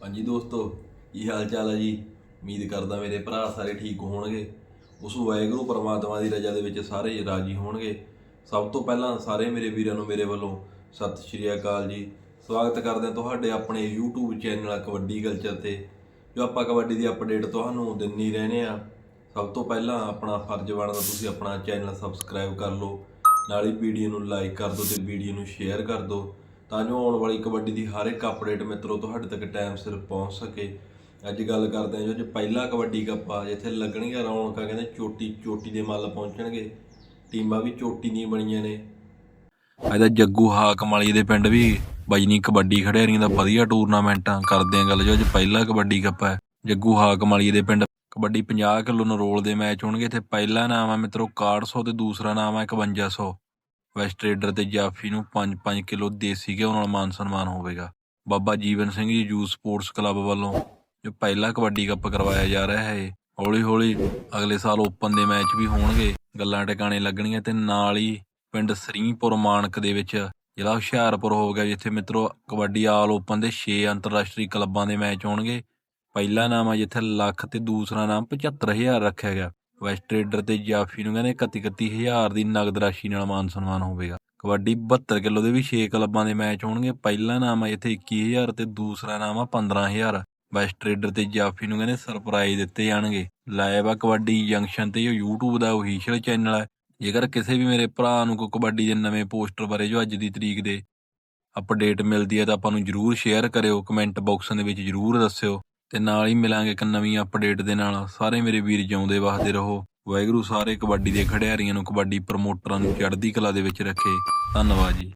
ਹਾਂਜੀ ਦੋਸਤੋ, ਕੀ ਹਾਲ ਚਾਲ ਹੈ ਜੀ? ਉਮੀਦ ਕਰਦਾ ਮੇਰੇ ਭਰਾ ਸਾਰੇ ਠੀਕ ਹੋਣਗੇ। ਉਸ ਵਾਹਿਗੁਰੂ ਪਰਮਾਤਮਾ ਦੀ ਰਜ਼ਾ ਦੇ ਵਿੱਚ ਸਾਰੇ ਰਾਜੀ ਹੋਣਗੇ। ਸਭ ਤੋਂ ਪਹਿਲਾਂ ਸਾਰੇ ਮੇਰੇ ਵੀਰਾਂ ਨੂੰ ਮੇਰੇ ਵੱਲੋਂ ਸਤਿ ਸ਼੍ਰੀ ਅਕਾਲ ਜੀ। ਸਵਾਗਤ ਕਰਦੇ ਹਾਂ ਤੁਹਾਡੇ ਆਪਣੇ YouTube ਚੈਨਲ ਕਬੱਡੀ ਕਲਚਰ ਤੇ, ਜੋ ਆਪਾਂ ਕਬੱਡੀ ਦੀ ਅਪਡੇਟ ਤੁਹਾਨੂੰ ਦਿੰਨੀ ਰਹਿੰਦੇ ਆ ਸਭ ਤੋਂ ਪਹਿਲਾਂ ਆਪਣਾ ਫਰਜ਼ ਬਣਦਾ ਤੁਸੀਂ ਆਪਣਾ ਚੈਨਲ ਸਬਸਕ੍ਰਾਈਬ ਕਰ ਲਓ, ਨਾਲ ਹੀ ਵੀਡੀਓ ਨੂੰ ਲਾਈਕ ਕਰ ਦਿਓ ਤੇ ਵੀਡੀਓ ਨੂੰ ਸ਼ੇਅਰ ਕਰ ਦਿਓ। ਤਾਂ ਜੋ ਆਉਣ ਵਾਲੀ ਕਬੱਡੀ ਦੀ ਹਰ ਇੱਕ ਅਪਡੇਟ ਮਿੱਤਰੋ ਤੁਹਾਡੇ ਤੱਕ ਟਾਈਮ ਸਿਰ ਪਹੁੰਚ ਸਕੇ। ਅੱਜ ਗੱਲ ਕਰਦੇ ਹਾਂ ਜੋ, ਅੱਜ ਪਹਿਲਾ ਕਬੱਡੀ ਕੱਪ ਆ, ਜਿੱਥੇ ਲੱਗਣਗੀਆਂ ਰੌਣਕਾਂ, ਕਹਿੰਦੇ ਚੋਟੀ ਚੋਟੀ ਦੇ ਮੱਲ ਪਹੁੰਚਣਗੇ। ਟੀਮਾਂ ਵੀ ਚੋਟੀ ਦੀਆਂ ਬਣੀਆਂ ਨੇ। ਇਹਦਾ ਜੱਗੂ ਹਾਕਮ ਵਾਲੀ ਦੇ ਪਿੰਡ ਵੀ ਬਜਨੀ ਕਬੱਡੀ ਖਿਡਾਰੀਆਂ ਦਾ ਵਧੀਆ ਟੂਰਨਾਮੈਂਟਾਂ ਕਰਦੇ ਆ ਗੱਲ ਜੋ, ਅੱਜ ਪਹਿਲਾ ਕਬੱਡੀ ਕੱਪ ਹੈ। ਜੱਗੂ ਹਾਕਮ ਵਾਲੀ ਦੇ ਪਿੰਡ ਕਬੱਡੀ 50 ਕਿਲੋ ਨਰੋਲ ਦੇ ਮੈਚ ਹੋਣਗੇ। ਇੱਥੇ ਪਹਿਲਾ ਨਾਮ ਹੈ ਮਿੱਤਰੋ 6100 ਤੇ ਦੂਸਰਾ ਨਾਮ ਹੈ 5100 ਵੈਸਟ ਰੇਡਰ ਤੇ ਜਾਫੀ ਨੂੰ 5-5 ਕਿਲੋ ਦੇਸੀ ਘਿਓ ਨਾਲ ਮਾਨ ਸਨਮਾਨ ਹੋਵੇਗਾ। ਬਾਬਾ ਜੀਵਨ Singh ji youth sports club ਵੱਲੋਂ ਜੋ ਪਹਿਲਾ ਕਬੱਡੀ ਕੱਪ ਕਰਵਾਇਆ ਜਾ ਰਿਹਾ ਹੈ ਹੌਲੀ ਹੌਲੀ ਅਗਲੇ ਸਾਲ ਓਪਨ ਦੇ ਮੈਚ ਵੀ ਹੋਣਗੇ। ਗੱਲਾਂ ਟਿਕਾਣੇ ਲੱਗਣੀਆਂ ਤੇ ਨਾਲ ਹੀ ਪਿੰਡ ਸ੍ਰੀਪੁਰ ਮਾਨਕ ਦੇ ਵਿੱਚ ਜ਼ਿਲ੍ਹਾ ਹੁਸ਼ਿਆਰਪੁਰ ਹੋ ਗਿਆ ਜਿੱਥੇ ਮਿੱਤਰੋ ਕਬੱਡੀ ਆਲ ਓਪਨ ਦੇ 6 ਅੰਤਰਰਾਸ਼ਟਰੀ ਕਲੱਬਾਂ ਦੇ ਮੈਚ ਹੋਣਗੇ। ਪਹਿਲਾ ਨਾਮ ਹੈ ਜਿੱਥੇ ਲੱਖ ਤੇ ਦੂਸਰਾ ਨਾਮ 75000 ਰੱਖਿਆ ਗਿਆ। ਵੈਸਟ ਟ੍ਰੇਡਰ ਤੇ ਜਾਫੀ ਨੂੰ ਕਹਿੰਦੇ 31 31000 ਦੀ ਨਗਦ ਰਾਸ਼ੀ ਨਾਲ ਮਾਨ ਸਨਮਾਨ ਹੋਵੇਗਾ। ਕਬੱਡੀ 72 ਕਿਲੋ ਦੇ ਵੀ 6 ਕਲੱਬਾਂ ਦੇ ਮੈਚ ਹੋਣਗੇ। ਪਹਿਲਾ ਨਾਮ ਹੈ ਇੱਥੇ 21000 ਤੇ ਦੂਸਰਾ ਨਾਮ ਆ 15000 ਵੈਸਟ ਟ੍ਰੇਡਰ ਤੇ ਜਾਫੀ ਨੂੰ ਕਹਿੰਦੇ ਸਰਪ੍ਰਾਈਜ਼ ਦਿੱਤੇ ਜਾਣਗੇ। ਲਾਈਵ ਆ ਕਬੱਡੀ ਜੰਕਸ਼ਨ ਤੇ ਇਹ YouTube ਦਾ ਅਫੀਸ਼ੀਅਲ ਚੈਨਲ ਹੈ ਜੇਕਰ ਕਿਸੇ ਵੀ ਮੇਰੇ ਭਰਾ ਨੂੰ ਕੋਈ ਕਬੱਡੀ ਦੇ ਨਵੇਂ ਪੋਸਟਰ ਬਾਰੇ ਜੋ ਅੱਜ ਦੀ ਤਰੀਕ ਦੇ ਅਪਡੇਟ ਮਿਲਦੀ ਹੈ ਤਾਂ ਆਪਾਂ ਨੂੰ ਜਰੂਰ ਸ਼ੇਅਰ ਕਰਿਓ। ਕਮੈਂਟ ਬਾਕਸ ਦੇ ਵਿੱਚ ਜਰੂਰ ਦੱਸਿਓ। ਤੇ ਨਾਲ ਹੀ ਮਿਲਾਂਗੇ ਇੱਕ ਨਵੀਂ ਅਪਡੇਟ ਦੇ ਨਾਲ। ਸਾਰੇ ਮੇਰੇ ਵੀਰ ਜਿਉਂਦੇ ਵਸਦੇ ਰਹੋ। ਵਾਹਿਗੁਰੂ ਸਾਰੇ ਕਬੱਡੀ ਦੇ ਖਿਡਾਰੀਆਂ ਨੂੰ ਕਬੱਡੀ ਪ੍ਰਮੋਟਰਾਂ ਨੂੰ ਚੜ੍ਹਦੀ ਕਲਾ ਦੇ ਵਿੱਚ ਰੱਖੇ। ਧੰਨਵਾਦ ਜੀ।